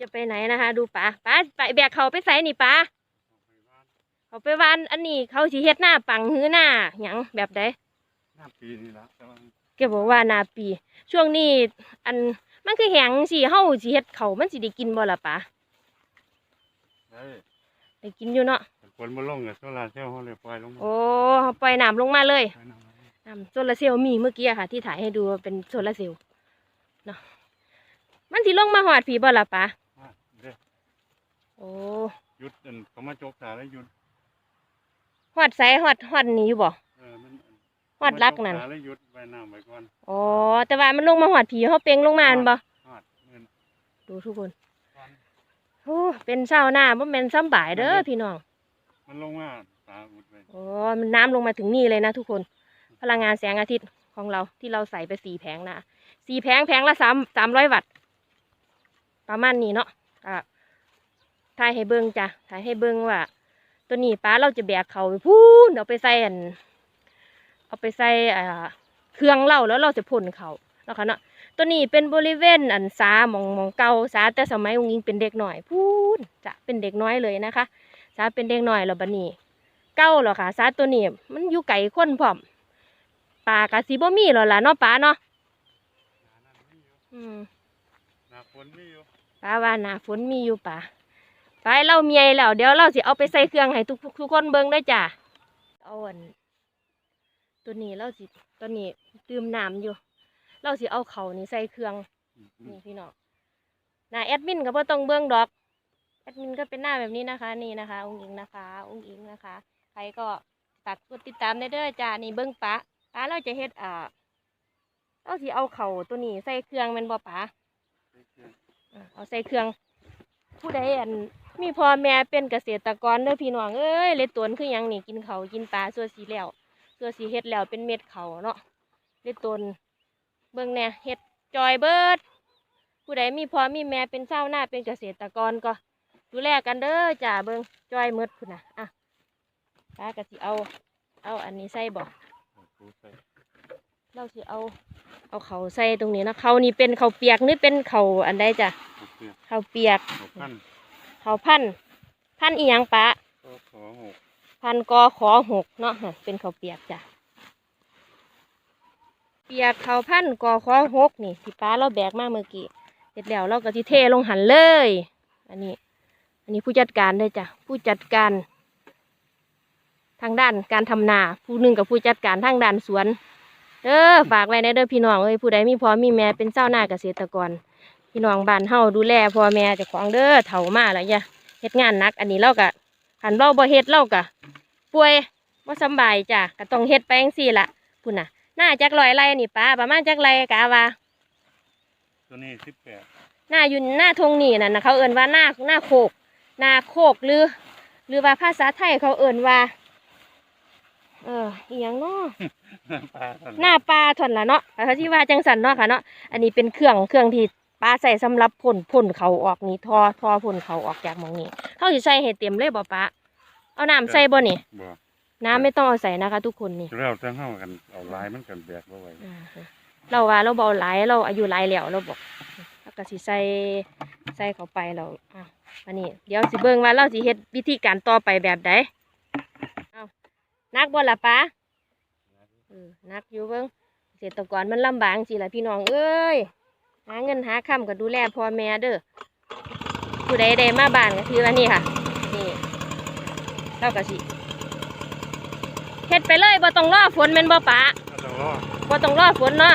จะไปไหนนะคะ ดูป๋าป๋าไปแบกเขาไปใส่นี่ป๋าเขาไปวานอันนี้เขาสิเฮ็ดหน้าปังหื้อหน้าหยังแบบใดหน้าปีนี่ละแต่ว่าแกบอกว่าหนาปี ช่วงนี้อันมันคือแหงสิเฮาสิเฮ็ดเขาวมันสิได้กินบ่ล่ะป๋าเฮ้ยได้กินอยู่เนาะฝนมาลงกับโซลาร์เซลล์เขาเลยปล่อยลงมาโอ้ปล่อยน้ำลงมาเลยไปน้ำมันน้ำโซลาร์เซลล์มีเมื่อกี้อะค่ะ ที่ถ่ายให้ดูว่าเป็นโซลาร์เซลล์เนาะมันสิลงมาหอดผีบ่ล่ะป๋าอะเด้อ โอ้หยุดอันเขามาจกตาแล้วหยุดหอดไสหอดหอดนี่อยู่บ่เออมันฮอดรักนั่นเขามาจตาแล้วหยุดไว้น้ำไว้ก่อนอ๋อแต่ว่ามันลงมาหอดผีเขาเปลงลงมาอันบ่ฮอดเงินดูทุกคนก่อนโอ้เป็นเช้าหน้าบ่แม่นซ้ำบ่ายเด้อพี่น้องมันลงมาตาอุดไว้โอ้มันน้ำลงมาถึงนี่เลยนะทุกคน พลังงานแสงอาทิตย์ของเราที่เราใส่ไปสี่แผงนะสี่แผงแผงละสามสามร้อยวัตต์ประมาณนี้เนาะก็ ถ่ายให้เบิ้งจ้ะถ่ายให้เบิ้งว่า ตัวนี้ป้าเราจะแบกเขาไปพูนเอาไปใส่อันเอาไปใส่อ่าเครื่องเล่าแล้วเราจะพ่นเขาแล้วค่ะเนาะตัวนี้เป็นบริเวณอันสาหมองหมองเก่าสาแต่สมัยองค์ยิงเป็นเด็กหน่อยพูนจะเป็นเด็กน้อยเลยนะคะ สาเป็นเด็กน้อยแล้วบัดนี้เก้าหรอค่ะสาตัวนี้มันอยู่ไก่คนพร้อมปลากะสีบ่มีหรอล่ะเนาะปลาเนาะหน้านั้นมีอยู่อืมหน้าฝนมีอยู่ปลาว่าหนาฝนมีอยู่ปลาไป เราเมียแล้วเดี๋ยวเราสิเอาไปใส่เครื่องให้ทุกทุกคนเบิ่งได้อจ้ะเอาอันตัวนี้เราสิตัวนี้ตื่มน้ำอยู่ เราสิเอาเขานี่ใส่เครื่องอืมนี่พี่น้องหน้าแอดมินก็บ่ต้องเบิ่งดอกแอดมินก็เป็นหน้าแบบนี้นะคะ นี่นะคะ องค์อิงนะคะ องค์อิงนะคะ ใครก็ฝากกดติดตามได้เด้อจ้านี่เบิ่งปะปะเราจะเฮ็ดอ่าเราสิเอาเข่าตัวนี้ใส่เครื่องแม่นบ่ปะอ่าเอาใส่เครื่องผู้ใดอัน มีพ่อแม่เป็นเกษตรกรเด้อพี่น้องเอ้ยเลยตวนคือหยังนี่กินเขาวกินปลาส่วนสีแล้วส่วนสีเฮ็ดแล้วเป็นเม็ดเขาเนาะเลยตวนเบิ่งแน่เฮ็ดจอยเบิด ผู้ใดมีพ่อมีแม่เป็นเจ้าวหน้าเป็นเกษตรกรก็ ดูแลกันเด้อจ้าเบิ่งจอยหมืดพุ่นน่ะอะป้าก็สิเอา เอาอันนี้ใส่บ่เอาปูใส่เราสิเอาเอาเขาใส่ตรงนี้นะเขานี่เป็นเขาวเปียกหรือเป็นเขาอันใดจ้ะเอาเปลือกเขาวเปียก เอาพันเขาพันธุ์พันธุ์อีหยังปะก็ขอหกพันธุ์กอขอหกเนาะฮะเป็นเขาวเปียกจ้ะเปียกเขาพันธุ์กอขอหกนี่ที่ป้าเราแบกมาเมื่อกี้เสร็จแล้วเราก็ที่เทลงหันเลย อันนี้ อันนี้ผู้จัดการเลยจ้ะผู้จัดการ ทางด้านการทำนา ผู้หนึ่งกับผู้จัดการทางด้านสวนเด้อฝากไว้ในเด้อพี่น้องเอ้ยผู้ใดมีพ่อมีแม่เป็นเจ้าวนาเกษตรกร พี่น้องบ้านเฮาดูแลพ่อแม่เจ้าของเด้อเฒ่ามาแล้วจ้ะเฮ็ดงานหนัก อันนี้เราก็หันเราบ่เฮ็ดเราก็ป่วยบ่สำบายจ้ะก็ต้องเฮ็ดไปจังซี่ล่ะพุ่นน่ะหน้าจักร้อยไร่นี่ป้าประมาณจักไรกะว่าตัวนี้สิบแปดหน้าอยู่หน้าทงนี่น่ะนะเขาเอิ่นว่าหน้าหน้าโคกหน้าโคกหรือ หรือว่าภาษาไทยเขาเอิ่นว่า เอออีหยังเนาะปลาสั่นหน้าปลาถอนละเนาะเขาที่ว่าจังสันเนาะค่ะเนาะอันนี้เป็นเครื่องเครื่องที่ ปลาใส่สำหรับพ่นพ่นเขาออกนี่ทอทอพ่นเขาออกจากหมองนี้เขาสิใส่ให้เต็มเลยบ่ปะเอาน้ำใส่บ่นี่บ่น้ำไม่ต้องเอาใส่นะคะ ทุกคนนี่แล้วจะเข้ากันเอาลายมันกันแบกบ่ไหวอ่าฮะเราว่าเราเบาหลายเราอายุหลายแล้วเราบอกแล้วก็สิใส่ใส่เข้าไปเราอะอันนี้ เดี๋ยวสิเบิ่งว่าเราสิเฮ็ดวิธีการต่อไปแบบใดเอานักบ่ล่ะปะเออนักอยู่เบิ่งเกษตรกรมันลำบากสิล่ะพี่น้องเอ้ย หาเงินหาค่ำก็ดูแลพ่อแม่เด้อผู้ใดได้มาบ้านก็คือว่านี่ค่ะ นี่เราก็สิเฮ็ดไปเลยบ่ต้องรอฝนแม่นบ่ปะก็ต้องรอว่าต้องรอฝนเนาะ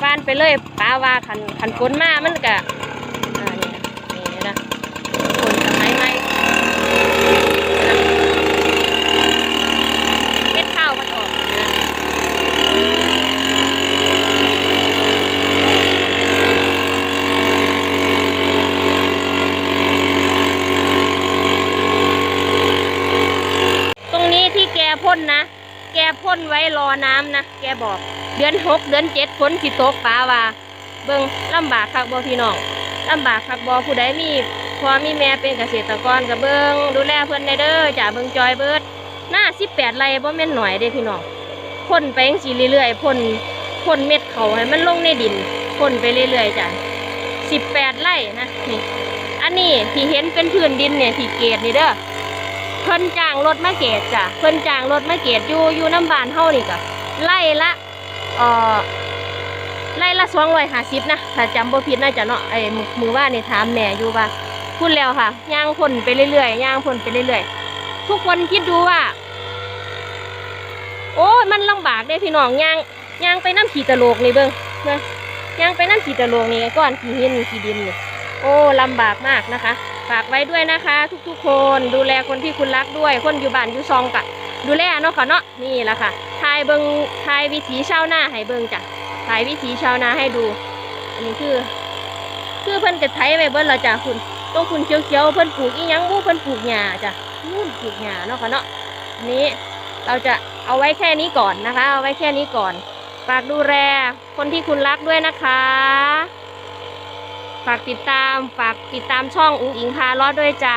ฟานไปเลยป้าว่าขันขันฝนมามันก็อ่านี่นะนี่นะฝนสมัยใหม่เม็ดข้าวมันออกนะตรงนี้ที่แกพ่ นนะ แกพ่นไว้รอน้ำนะ แกบอก เดือนหกเดือนเจ็ดฝนสิตกป้าว่า เบิ่งลำบากคักบ่พี่น้องลำบากคักบ่ผู้ใดมีพอมีแม่เป็นเกษตรกรก็เบิ่งดูแลเพิ่อนได้เด้อจ้าเบิ่งจอยเบิดหน้าสิบแปดไร่บ่แม่นหน่อยเด้พี่น้องพ่นไปจังซี่เรื่อยๆพ่นพ่นเม็ดเขาให้มันลงในดินพ่นไปเรื่อยๆจ้ะสิบแปดไร่นะนี่อันนี้ที่เห็นเป็นพื้นดินเนี่ยที่เกตนี่เด้อ เพิ่นจ้างรถมาเกตจ้ะเพิ่นจ้างรถมาเกตอยู่อยู่น้ำบานเฮานี่ก็ไล่ละเอ่อไล่ละสองร้อยห้าสิบนะถ้าจำบ่ผิดน่าจะเนาะไอ้มือมือว่านี่ถามแม่อยู่ว่าพูดแล้วค่ะย่างพ่นไปเรื่อยๆย่างพ่นไปเรื่อยๆทุกคนคิดดูว่า โอ้มันลำบากเด้พี่น้องย่างย่างไปน้ำขีตะโลกนี่เบิ่งนะย่างไปน้ำขีตะโลกนี่ก้อนขี้หินขี้ดินนี่โอ้ลำบากมากนะคะ ฝากไว้ด้วยนะคะ ทุกๆ คนดูแลคนที่คุณรักด้วย คนอยู่บ้านอยู่ซองกะดูแลเนาะค่ะเนาะนี่แหละค่ะทายเบิงทายวิถีชาวนาให้เบิงจ้ะทายวิถีชาวนาให้ดู อันนี้คือ คือเพิ่นกระไถไว้เบิ้ลละจ้ะคุณตรงคุณเขียวๆเพิ่นปลูกอีหยังบู้เพิ่นปลูกหญ้าจ้ะนู่นปลูกหญ้าเนาะค่ะเนาะอันนี้เราจะเอาไว้แค่นี้ก่อนนะคะ เอาไว้แค่นี้ก่อนฝากดูแลคนที่คุณรักด้วยนะคะ ฝากติดตามฝากติดตามช่องอุ้งอิงพาลอดด้วยจ้า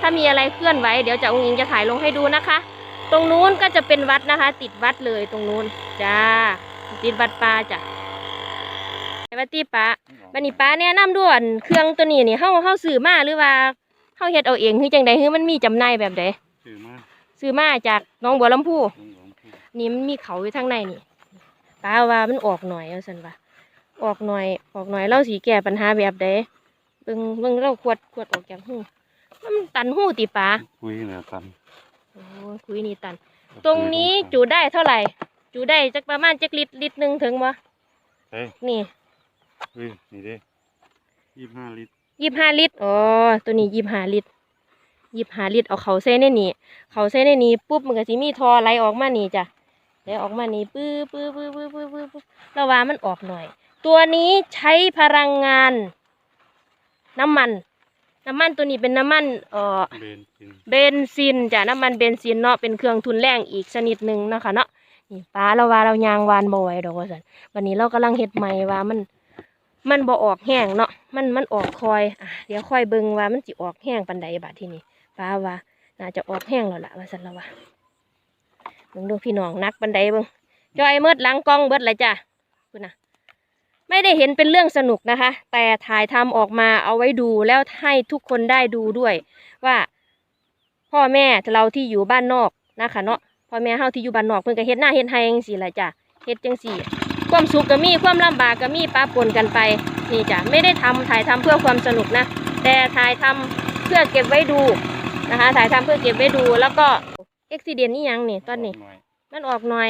ถ้ามีอะไรเคลื่อนไหวเดี๋ยวจะอุ้งอิงจะถ่ายลงให้ดูนะคะ ตรงนู้นก็จะเป็นวัดนะคะ ติดวัดเลยตรงนู้นจ้าติดวัดป่าจ้ะไปวัดตีป้าบันนี้ป้าเนี่ยน้ำด้วนเครื่องตัวนี้นี่เฮาเฮาซื้อมาหรือว่าเฮาเฮ็ดเอาเองคือจังใดคือมันมีจำหน่ายแบบใดซื้อมาซื้อมาจากหน้องบัวลำพูลงหลวงพี่นี่มันมีเขาอยู่ทางในนี่ป้าว่ามันออกหน่อยเอาสันว่า ออกหน่อย ออกหน่อยเราสีแก้ปัญหาแบบใดเบิ่งเบิ่งเราขวดขวดออกจากหูมันตันหูติป้าคุยเนี่ยตันโอ้ยคุยนี่ตัน ตรงนี้จูได้เท่าไหร่ จูได้จักประมาณจักลิตรลิตรหนึ่งถึงบ่เฮ้ยนี่คุยนี่เด้ยี่ห้าลิตรยี่ห้าลิตรอ๋อตัวนี้ยี่ห้าลิตรยี่ห้าลิตรเอาเขาใส่ในนี่เขาใส่ในนี่ปุ๊บมันก็สิมีทอไหลออกมานี่จ้ะไหลออกมานี่ปื้อปื้อปื้อปื้อปื้อปื้อปื้อแล้วว่ามันออกหน่อย ตัวนี้ใช้พลังงาน น้ำมัน น้ำมันตัวนี้เป็นน้ำมันเอ่อเบนซินเบนซินจ้ะน้ำมันเบนซินเนาะเป็นเครื่องทุนแรงอีกชนิดหนึ่งเนาะคะ เนาะนี่ป้าเราว่าเรายางวานบ่ไหวดอกว่าสันวันนี้เรากำลังเฮ็ดใหม่ว่ามัน มันบ่ออกแห้งเนาะมันมันออกคอยอะเดี๋ยวค่อยเบิ่งว่ามันสิออกแห้งปันใดบาดทีนี้ป้าว่าน่าจะออกแห้งแล้วล่ะว่าสันแล้วว่าเบิ่งดูพี่น้องนักปันใดเบิ่งจอยเมิดหลังกล้องเบิดเลยจ้ะคุณนะ ไม่ได้เห็นเป็นเรื่องสนุกนะคะ แต่ถ่ายทำออกมาเอาไว้ดูแล้วให้ทุกคนได้ดูด้วย ว่า พ่อแม่เราที่อยู่บ้านนอกนะคะเนาะพ่อแม่เฮาที่อยู่บ้านนอกเพิ่นก็เฮ็ดหน้าเฮ็ดไห้จังซี่แหละจ้ะเฮ็ดจังซี่ ความสุขก็มีความลำบากก็มีปะปนกันไปนี่จ้ะไม่ได้ทำถ่ายทำเพื่อความสนุกนะ แต่ถ่ายทำเพื่อเก็บไว้ดูนะคะ ถ่ายทำเพื่อเก็บไว้ดูแล้วก็อุบิเหตุนี่ยังนี่ตอนนี้หน่อยมันออกหน่อย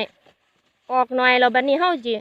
ออกหน่อยเราบัดนี้เฮาสิ